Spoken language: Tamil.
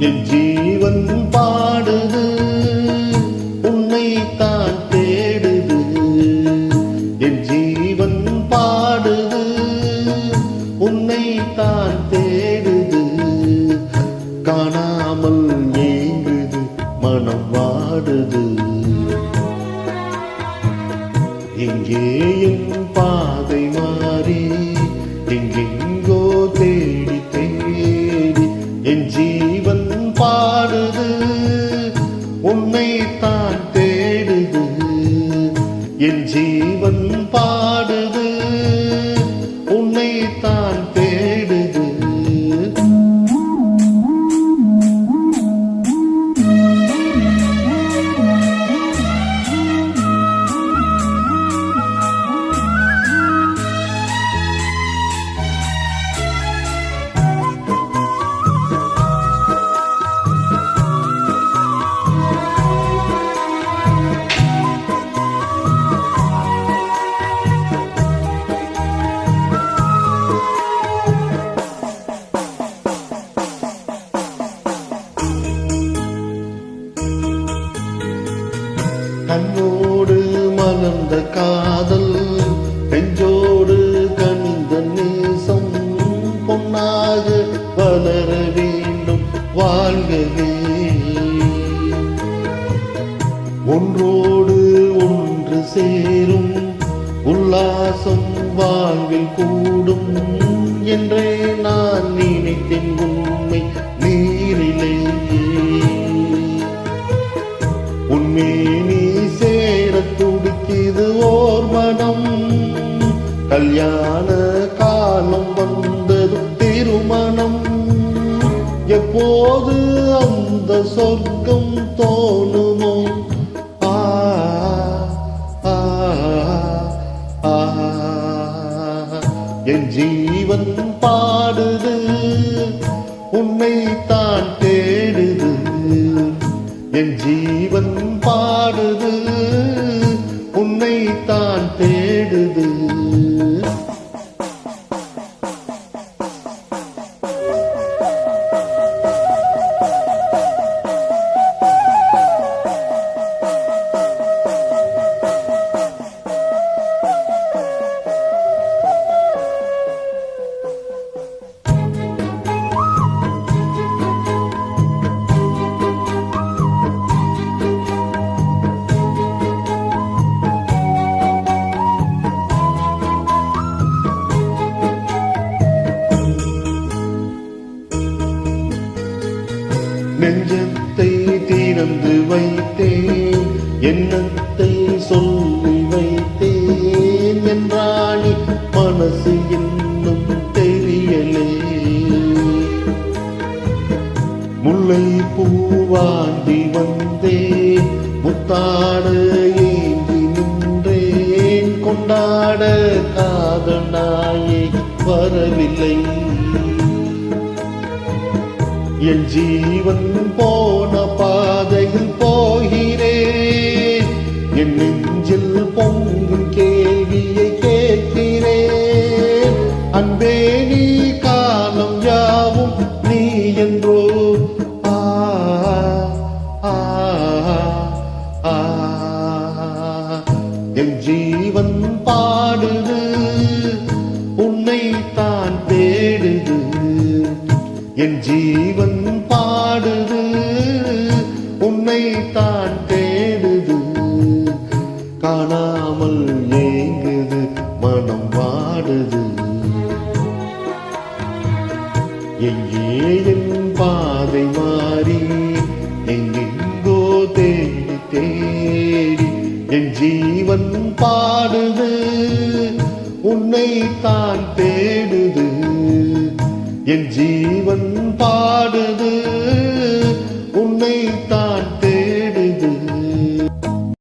என் ஜீவன் பாடுது உன்னைத்தான் தேடுது. என் ஜீவன் பாடுது உன்னைத்தான் தேடுது. காணாமல் ஏங்குது மனம் வாடுது. எங்கே என் பாதை மா உன்னை தான் தேடுது. என் ஜீ கண்ணோடு மலர்ந்த காதல் நெஞ்சோடு கனிந்த நேசம். பொன்னாக வளர வேண்டும் வாழ்கவே ஒன்றோடு ஒன்று சேரும் உல்லாசம் வாழ்வில் கூடும். என்றே நான் நினைத்தேன் போது அந்த சொர்க்கம் தோணுமோ? ஆ, என் ஜீவன் பாடுது. உன்னை தான் கொண்டாட காதனாயே வரவில்லை. என் ஜீவன் போன பாதையில் போகிறேன் என் நெஞ்சில் பொங்கும் கேள்வியை கேட்கிறேன் அன்பே நீ காலம் யாவும் நீ என்றோ. ஆ ஆ, ஆ. என் ஜீ பாடுது உன்னை தான் தேடுது. என் ஜீவன் பாடுது உன்னை தான் தேடுது. காணாமல் ஏங்குது மனம் வாடுது. எங்கே என் ஜீவன் பாடுது